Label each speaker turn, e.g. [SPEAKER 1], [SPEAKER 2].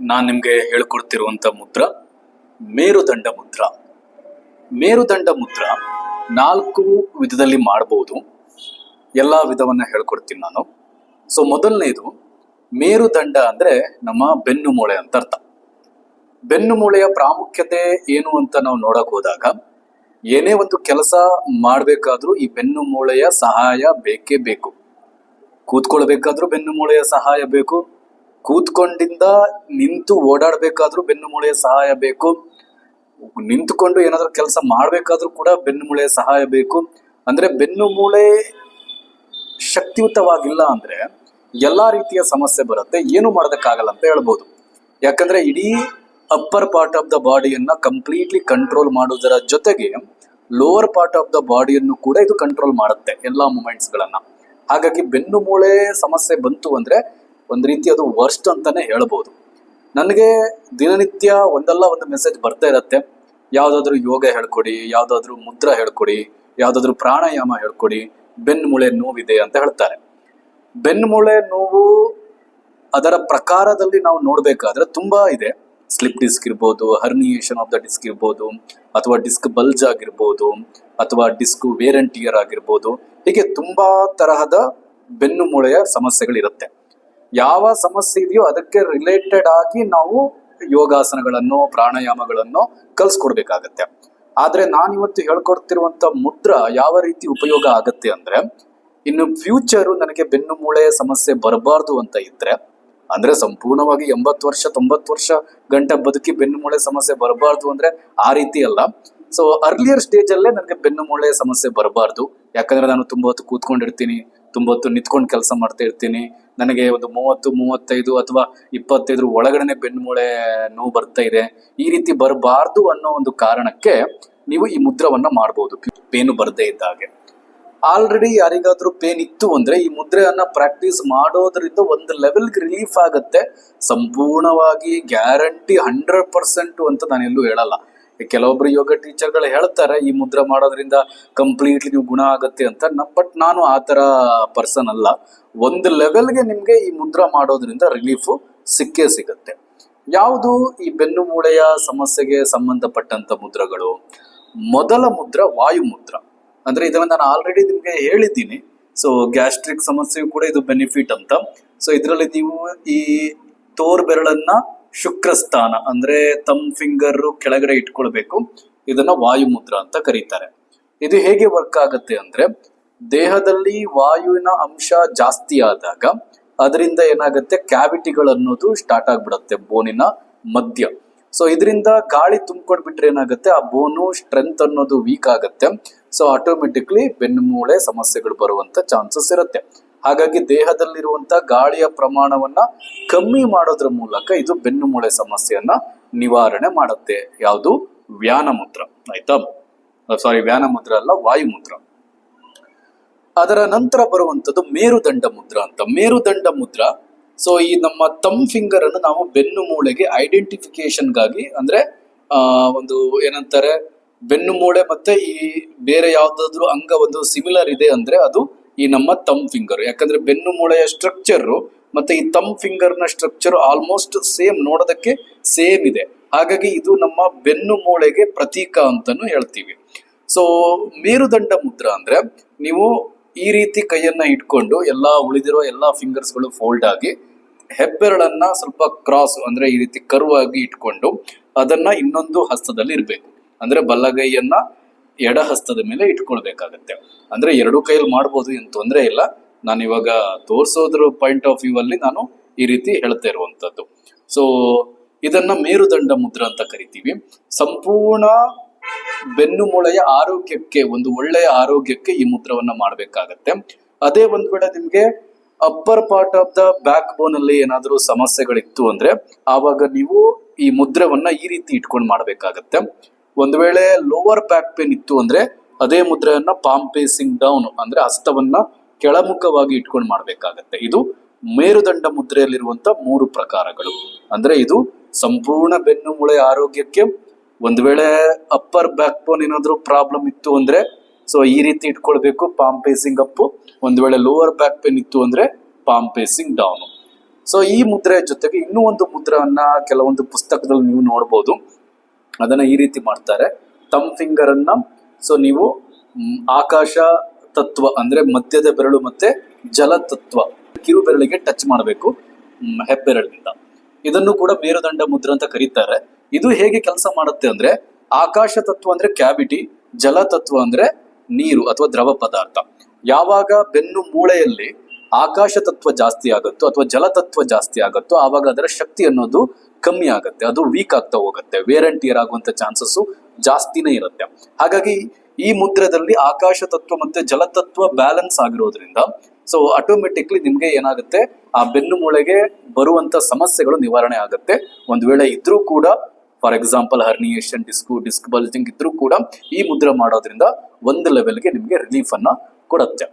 [SPEAKER 1] ನಾನು ನಿಮಗೆ ಹೇಳ್ಕೊಡ್ತಿರುವಂತ ಮುದ್ರ ಮೇರುದಂಡ ಮುದ್ರ. ಮೇರುದಂಡ ಮುದ್ರ ನಾಲ್ಕು ವಿಧದಲ್ಲಿ ಮಾಡಬಹುದು ಎಲ್ಲ ವಿಧವನ್ನ ಹೇಳ್ಕೊಡ್ತೀನಿ ನಾನು. ಸೊ ಮೊದಲನೇದು ಮೇರುದಂಡ ಅಂದ್ರೆ ನಮ್ಮ ಬೆನ್ನು ಮೂಳೆ ಅಂತ ಅರ್ಥ. ಬೆನ್ನು ಮೂಳೆಯ ಪ್ರಾಮುಖ್ಯತೆ ಏನು ಅಂತ ನಾವು ನೋಡಕ್ ಹೋದಾಗ ಏನೇ ಒಂದು ಕೆಲಸ ಮಾಡಬೇಕಾದ್ರೂ ಈ ಬೆನ್ನು ಮೂಳೆಯ ಸಹಾಯ ಬೇಕೇ ಬೇಕು. ಕೂತ್ಕೊಳ್ಬೇಕಾದ್ರೂ ಬೆನ್ನು ಮೂಳೆಯ ಸಹಾಯ ಬೇಕು. ಕೂತ್ಕೊಂಡಿಂದ ನಿಂತು ಓಡಾಡ್ಬೇಕಾದ್ರೂ ಬೆನ್ನು ಮೂಳೆಯ ಸಹಾಯ ಬೇಕು. ನಿಂತುಕೊಂಡು ಏನಾದ್ರೂ ಕೆಲಸ ಮಾಡ್ಬೇಕಾದ್ರೂ ಕೂಡ ಬೆನ್ನು ಮೂಳೆಯ ಸಹಾಯ ಬೇಕು. ಅಂದ್ರೆ ಬೆನ್ನು ಮೂಳೆ ಶಕ್ತಿಯುತವಾಗಿಲ್ಲ ಅಂದ್ರೆ ಎಲ್ಲಾ ರೀತಿಯ ಸಮಸ್ಯೆ ಬರುತ್ತೆ. ಏನು ಮಾಡೋದಕ್ಕಾಗಲ್ಲ ಅಂತ ಹೇಳ್ಬೋದು. ಯಾಕಂದ್ರೆ ಇಡೀ ಅಪ್ಪರ್ ಪಾರ್ಟ್ ಆಫ್ ದ ಬಾಡಿಯನ್ನ ಕಂಪ್ಲೀಟ್ಲಿ ಕಂಟ್ರೋಲ್ ಮಾಡುವುದರ ಜೊತೆಗೆ ಲೋವರ್ ಪಾರ್ಟ್ ಆಫ್ ದ ಬಾಡಿಯನ್ನು ಕೂಡ ಇದು ಕಂಟ್ರೋಲ್ ಮಾಡುತ್ತೆ ಎಲ್ಲಾ ಮೂಮೆಂಟ್ಸ್ ಗಳನ್ನ. ಹಾಗಾಗಿ ಬೆನ್ನು ಮೂಳೆ ಸಮಸ್ಯೆ ಬಂತು ಅಂದ್ರೆ ಒಂದ್ ರೀತಿ ಅದು ವರ್ಸ್ಟ್ ಅಂತಲೇ ಹೇಳ್ಬೋದು. ನನಗೆ ದಿನನಿತ್ಯ ಒಂದಲ್ಲ ಒಂದು ಮೆಸೇಜ್ ಬರ್ತಾ ಇರತ್ತೆ. ಯಾವುದಾದ್ರೂ ಯೋಗ ಹೇಳ್ಕೊಡಿ, ಯಾವುದಾದ್ರೂ ಮುದ್ರ ಹೇಳ್ಕೊಡಿ, ಯಾವುದಾದ್ರೂ ಪ್ರಾಣಾಯಾಮ ಹೇಳ್ಕೊಡಿ ಬೆನ್ನು ಮೂಳೆ ನೋವಿದೆ ಅಂತ ಹೇಳ್ತಾರೆ. ಬೆನ್ನು ಮೂಳೆ ನೋವು ಅದರ ಪ್ರಕಾರದಲ್ಲಿ ನಾವು ನೋಡಬೇಕಾದ್ರೆ ತುಂಬಾ ಇದೆ. ಸ್ಲಿಪ್ ಡಿಸ್ಕ್ ಇರ್ಬೋದು, ಹರ್ನಿಯೇಷನ್ ಆಫ್ ದ ಡಿಸ್ಕ್ ಇರ್ಬೋದು, ಅಥವಾ ಡಿಸ್ಕ್ ಬಲ್ಜ್ ಆಗಿರ್ಬೋದು, ಅಥವಾ ಡಿಸ್ಕ್ ವೇರಂಟಿಯರ್ ಆಗಿರ್ಬೋದು, ಹೀಗೆ ತುಂಬಾ ತರಹದ ಬೆನ್ನು ಮೂಳೆಯ ಸಮಸ್ಯೆಗಳಿರುತ್ತೆ. ಯಾವ ಸಮಸ್ಯೆ ಇದೆಯೋ ಅದಕ್ಕೆ ರಿಲೇಟೆಡ್ ಆಗಿ ನಾವು ಯೋಗಾಸನಗಳನ್ನು, ಪ್ರಾಣಾಯಾಮಗಳನ್ನು ಕಲ್ಸ್ಕೊಡ್ಬೇಕಾಗತ್ತೆ. ಆದ್ರೆ ನಾನಿವತ್ತು ಹೇಳ್ಕೊಡ್ತಿರುವಂತ ಮುದ್ರ ಯಾವ ರೀತಿ ಉಪಯೋಗ ಆಗತ್ತೆ ಅಂದ್ರೆ, ಇನ್ನು ಫ್ಯೂಚರು ನನಗೆ ಬೆನ್ನು ಮೂಳೆ ಸಮಸ್ಯೆ ಬರಬಾರ್ದು ಅಂತ ಇದ್ರೆ, ಅಂದ್ರೆ ಸಂಪೂರ್ಣವಾಗಿ ಎಂಬತ್ತು ವರ್ಷ, ತೊಂಬತ್ತು ವರ್ಷ ಗಂಟೆ ಬದುಕಿ ಬೆನ್ನು ಮೂಳೆ ಸಮಸ್ಯೆ ಬರಬಾರ್ದು ಅಂದ್ರೆ ಆ ರೀತಿ ಅಲ್ಲ. ಸೊ ಅರ್ಲಿಯರ್ ಸ್ಟೇಜ್ ಅಲ್ಲೇ ನನಗೆ ಬೆನ್ನು ಮೂಳೆ ಸಮಸ್ಯೆ ಬರಬಾರ್ದು. ಯಾಕಂದ್ರೆ ನಾನು ತುಂಬಾ ಹೊತ್ತು ಕೂತ್ಕೊಂಡಿರ್ತೀನಿ. ತುಂಬ ಹೊತ್ತು ನಿಂತ್ಕೊಂಡು ಕೆಲಸ ಮಾಡ್ತಾ ಇರ್ತೀನಿ. ನನಗೆ ಒಂದು ಮೂವತ್ತು, ಮೂವತ್ತೈದು ಅಥವಾ ಇಪ್ಪತ್ತೈದರ ಒಳಗಡೆನೆ ಬೆನ್ನುಮೂಳೆ ನೋವು ಬರ್ತಾ ಇದೆ. ಈ ರೀತಿ ಬರಬಾರ್ದು ಅನ್ನೋ ಒಂದು ಕಾರಣಕ್ಕೆ ನೀವು ಈ ಮುದ್ರವನ್ನ ಮಾಡಬಹುದು ಪೇನು ಬರದೇ ಇದ್ದ ಹಾಗೆ. ಆಲ್ರೆಡಿ ಯಾರಿಗಾದ್ರೂ ಪೇನ್ ಇತ್ತು ಅಂದ್ರೆ ಈ ಮುದ್ರೆಯನ್ನ ಪ್ರಾಕ್ಟೀಸ್ ಮಾಡೋದ್ರಿಂದ ಒಂದು ಲೆವೆಲ್ಗೆ ರಿಲೀಫ್ ಆಗುತ್ತೆ. ಸಂಪೂರ್ಣವಾಗಿ ಗ್ಯಾರಂಟಿ ಹಂಡ್ರೆಡ್ ಪರ್ಸೆಂಟ್ ಅಂತ ನಾನು ಎಲ್ಲೂ ಹೇಳಲ್ಲ. ಕೆಲವೊಬ್ರು ಯೋಗ ಟೀಚರ್ಗಳು ಹೇಳ್ತಾರೆ, ಈ ಮುದ್ರ ಮಾಡೋದ್ರಿಂದ ಕಂಪ್ಲೀಟ್ಲಿ ನೀವು ಗುಣ ಆಗುತ್ತೆ ಅಂತ. ಬಟ್ ನಾನು ಆ ತರ ಪರ್ಸನ್ ಅಲ್ಲ. ಒಂದು ಲೆವೆಲ್ಗೆ ನಿಮ್ಗೆ ಈ ಮುದ್ರ ಮಾಡೋದ್ರಿಂದ ರಿಲೀಫು ಸಿಕ್ಕೇ ಸಿಗುತ್ತೆ. ಯಾವುದು? ಈ ಬೆನ್ನು ಮೂಳೆಯ ಸಮಸ್ಯೆಗೆ ಸಂಬಂಧಪಟ್ಟಂತ ಮುದ್ರಗಳು. ಮೊದಲ ಮುದ್ರ ವಾಯು ಮುದ್ರ. ಅಂದ್ರೆ ಇದನ್ನ ನಾನು ಆಲ್ರೆಡಿ ನಿಮ್ಗೆ ಹೇಳಿದ್ದೀನಿ. ಸೊ ಗ್ಯಾಸ್ಟ್ರಿಕ್ ಸಮಸ್ಯೆಯು ಕೂಡ ಇದು ಬೆನಿಫಿಟ್ ಅಂತ. ಸೊ ಇದರಲ್ಲಿ ನೀವು ಈ ತೋರ್ ಬೆರಳನ್ನ ಶುಕ್ರ ಸ್ಥಾನ ಅಂದ್ರೆ ತಮ್ ಫಿಂಗರ್ ಕೆಳಗಡೆ ಇಟ್ಕೊಳ್ಬೇಕು. ಇದನ್ನ ವಾಯು ಮುದ್ರ ಅಂತ ಕರೀತಾರೆ. ಇದು ಹೇಗೆ ವರ್ಕ್ ಆಗುತ್ತೆ ಅಂದ್ರೆ, ದೇಹದಲ್ಲಿ ವಾಯುವಿನ ಅಂಶ ಜಾಸ್ತಿ ಆದಾಗ ಅದರಿಂದ ಏನಾಗುತ್ತೆ ಕ್ಯಾವಿಟಿಗಳು ಅನ್ನೋದು ಸ್ಟಾರ್ಟ್ ಆಗ್ಬಿಡತ್ತೆ ಬೋನಿನ ಮಧ್ಯ. ಸೊ ಇದರಿಂದ ಗಾಳಿ ತುಂಬಿಕೊಂಡ್ಬಿಟ್ರೆ ಏನಾಗುತ್ತೆ, ಆ ಬೋನು ಸ್ಟ್ರೆಂತ್ ಅನ್ನೋದು ವೀಕ್ ಆಗುತ್ತೆ. ಸೊ ಆಟೋಮೆಟಿಕ್ಲಿ ಬೆನ್ನು ಮೂಳೆ ಸಮಸ್ಯೆಗಳು ಬರುವಂತ ಚಾನ್ಸಸ್ ಇರುತ್ತೆ. ಹಾಗಾಗಿ ದೇಹದಲ್ಲಿರುವಂತ ಗಾಳಿಯ ಪ್ರಮಾಣವನ್ನ ಕಮ್ಮಿ ಮಾಡೋದ್ರ ಮೂಲಕ ಇದು ಬೆನ್ನು ಮೂಳೆ ಸಮಸ್ಯೆಯನ್ನ ನಿವಾರಣೆ ಮಾಡುತ್ತೆ. ಯಾವುದು? ವ್ಯಾನ ಮುದ್ರ ಆಯ್ತಾ? ಸಾರಿ ವ್ಯಾನ ಮುದ್ರ ಅಲ್ಲ ವಾಯು ಮುದ್ರ ಅದರ ನಂತರ ಬರುವಂತದ್ದು ಮೇರುದಂಡ ಮುದ್ರ ಅಂತ. ಮೇರುದಂಡ ಮುದ್ರ ಸೊ ಈ ನಮ್ಮ ತಮ್ ಫಿಂಗರ್ ಅನ್ನು ನಾವು ಬೆನ್ನು ಮೂಳೆಗೆ ಐಡೆಂಟಿಫಿಕೇಶನ್ಗಾಗಿ ಅಂದ್ರೆ, ಆ, ಒಂದು ಏನಂತಾರೆ, ಬೆನ್ನು ಮೂಳೆ ಮತ್ತೆ ಈ ಬೇರೆ ಯಾವ್ದಾದ್ರು ಅಂಗ ಒಂದು ಸಿಮಿಲರ್ ಇದೆ ಅಂದ್ರೆ ಅದು ಈ ನಮ್ಮ ತಮ್ ಫಿಂಗರ್ ಯಾಕಂದ್ರೆ ಬೆನ್ನು ಮೂಳೆಯ ಸ್ಟ್ರಕ್ಚರ್ ಮತ್ತೆ ಈ ತಮ್ ಫಿಂಗರ್ನ ಸ್ಟ್ರಕ್ಚರ್ ಆಲ್ಮೋಸ್ಟ್ ಸೇಮ್ ನೋಡೋದಕ್ಕೆ ಸೇಮ್ ಇದೆ. ಹಾಗಾಗಿ ಇದು ನಮ್ಮ ಬೆನ್ನು ಮೂಳೆಗೆ ಪ್ರತೀಕ ಅಂತಾನು ಹೇಳ್ತೀವಿ. ಸೊ ಮೇರುದಂಡ ಮುದ್ರ ಅಂದ್ರೆ ನೀವು ಈ ರೀತಿ ಕೈಯನ್ನ ಇಟ್ಕೊಂಡು ಎಲ್ಲಾ ಉಳಿದಿರೋ ಎಲ್ಲಾ ಫಿಂಗರ್ಸ್ಗಳು ಫೋಲ್ಡ್ ಆಗಿ ಹೆಬ್ಬೆರಳನ್ನ ಸ್ವಲ್ಪ ಕ್ರಾಸ್ ಅಂದ್ರೆ ಈ ರೀತಿ ಕರ್ವ್ ಆಗಿ ಇಟ್ಕೊಂಡು ಅದನ್ನ ಇನ್ನೊಂದು ಹಸ್ತದಲ್ಲಿ ಇರಬೇಕು ಅಂದ್ರೆ ಬಲ್ಲಗೈಯನ್ನ ಎಡ ಹಸ್ತದ ಮೇಲೆ ಇಟ್ಕೊಳ್ಬೇಕಾಗತ್ತೆ. ಅಂದ್ರೆ ಎರಡು ಕೈಯಲ್ಲಿ ಮಾಡ್ಬೋದು ಏನು ತೊಂದರೆ ಇಲ್ಲ. ನಾನು ಇವಾಗ ತೋರಿಸೋದ್ರ ಪಾಯಿಂಟ್ ಆಫ್ ವ್ಯೂ ಅಲ್ಲಿ ನಾನು ಈ ರೀತಿ ಹೇಳ್ತಾ ಇರುವಂತದ್ದು. ಸೊ ಇದನ್ನ ಮೇರುದಂಡ ಮುದ್ರ ಅಂತ ಕರಿತೀವಿ. ಸಂಪೂರ್ಣ ಬೆನ್ನು ಮೂಳೆಯ ಆರೋಗ್ಯಕ್ಕೆ, ಒಂದು ಒಳ್ಳೆಯ ಆರೋಗ್ಯಕ್ಕೆ ಈ ಮುದ್ರವನ್ನ ಮಾಡ್ಬೇಕಾಗತ್ತೆ. ಅದೇ ಒಂದ್ ವೇಳೆ ನಿಮ್ಗೆ upper part of the backbone ಅಲ್ಲಿ ಏನಾದರೂ ಸಮಸ್ಯೆಗಳಿತ್ತು ಅಂದ್ರೆ, ಆವಾಗ ನೀವು ಈ ಮುದ್ರವನ್ನ ಈ ರೀತಿ ಇಟ್ಕೊಂಡು ಮಾಡ್ಬೇಕಾಗತ್ತೆ. ಒಂದ್ ವೇಳೆ ಲೋವರ್ ಬ್ಯಾಕ್ ಪೇನ್ ಇತ್ತು ಅಂದ್ರೆ ಅದೇ ಮುದ್ರೆಯನ್ನ ಪಾಮ್ ಪೇಸಿಂಗ್ ಡೌನ್ ಅಂದ್ರೆ ಹಸ್ತವನ್ನ ಕೆಳಮುಖವಾಗಿ ಇಟ್ಕೊಂಡು ಮಾಡ್ಬೇಕಾಗತ್ತೆ. ಇದು ಮೇರುದಂಡ ಮುದ್ರೆಯಲ್ಲಿರುವಂತ ಮೂರು ಪ್ರಕಾರಗಳು. ಅಂದ್ರೆ ಇದು ಸಂಪೂರ್ಣ ಬೆನ್ನು ಮೂಳೆ ಆರೋಗ್ಯಕ್ಕೆ ಒಂದ್ ವೇಳೆ ಅಪ್ಪರ್ ಬ್ಯಾಕ್ ಬೋನ್ ಏನಾದ್ರು ಪ್ರಾಬ್ಲಮ್ ಇತ್ತು ಅಂದ್ರೆ ಸೊ ಈ ರೀತಿ ಇಟ್ಕೊಳ್ಬೇಕು ಪಾಮ್ ಪೇಸಿಂಗ್ ಅಪ್ ಒಂದ್ ವೇಳೆ ಲೋವರ್ ಬ್ಯಾಕ್ ಪೇನ್ ಇತ್ತು ಅಂದ್ರೆ ಪಾಮ್ ಪೇಸಿಂಗ್ ಡೌನ್ ಸೊ ಈ ಮುದ್ರೆ ಜೊತೆಗೆ ಇನ್ನೂ ಒಂದು ಮುದ್ರೆಯನ್ನ ಕೆಲವೊಂದು ಪುಸ್ತಕದಲ್ಲಿ ನೀವು ನೋಡ್ಬೋದು. ಅದನ್ನ ಈ ರೀತಿ ಮಾಡ್ತಾರೆ. ತಮ್ ಫಿಂಗರ್ ಅನ್ನ ಸೊ ನೀವು ಆಕಾಶ ತತ್ವ ಅಂದ್ರೆ ಮಧ್ಯದ ಬೆರಳು ಮತ್ತೆ ಜಲ ತತ್ವ, ಕಿರು ಬೆರಳಿಗೆ ಟಚ್ ಮಾಡಬೇಕು ಹೆಬ್ಬೆರಳಿನಿಂದ. ಇದನ್ನು ಕೂಡ ಮೇರುದಂಡ ಮುದ್ರ ಅಂತ ಕರೀತಾರೆ. ಇದು ಹೇಗೆ ಕೆಲಸ ಮಾಡುತ್ತೆ ಅಂದ್ರೆ, ಆಕಾಶ ತತ್ವ ಅಂದ್ರೆ ಕ್ಯಾವಿಟಿ, ಜಲ ತತ್ವ ಅಂದ್ರೆ ನೀರು ಅಥವಾ ದ್ರವ ಪದಾರ್ಥ. ಯಾವಾಗ ಬೆನ್ನು ಮೂಳೆಯಲ್ಲಿ ಆಕಾಶ ತತ್ವ ಜಾಸ್ತಿ ಆಗುತ್ತೋ ಅಥವಾ ಜಲತತ್ವ ಜಾಸ್ತಿ ಆಗುತ್ತೋ ಆವಾಗ ಅದರ ಶಕ್ತಿ ಅನ್ನೋದು ಕಮ್ಮಿ ಆಗುತ್ತೆ, ಅದು ವೀಕ್ ಆಗ್ತಾ ಹೋಗುತ್ತೆ ವೇರ್ ಆಗುವಂತ ಚಾನ್ಸಸ್ ಜಾಸ್ತಿನೇ ಇರುತ್ತೆ. ಹಾಗಾಗಿ ಈ ಮುದ್ರದಲ್ಲಿ ಆಕಾಶ ತತ್ವ ಮತ್ತೆ ಜಲತತ್ವ ಬ್ಯಾಲೆನ್ಸ್ ಆಗಿರೋದ್ರಿಂದ ಸೊ ಆಟೋಮೆಟಿಕ್ಲಿ ನಿಮ್ಗೆ ಏನಾಗುತ್ತೆ, ಆ ಬೆನ್ನು ಮೂಳೆಗೆ ಬರುವಂತ ಸಮಸ್ಯೆಗಳು ನಿವಾರಣೆ ಆಗುತ್ತೆ. ಒಂದು ವೇಳೆ ಇದ್ರೂ ಕೂಡ for example herniation disc disc bulging ಇದ್ರೂ ಕೂಡ ಈ ಮುದ್ರೆ ಮಾಡೋದ್ರಿಂದ ಒಂದು ಲೆವೆಲ್ಗೆ ನಿಮ್ಗೆ ರಿಲೀಫ್ ಅನ್ನ ಕೊಡುತ್ತೆ.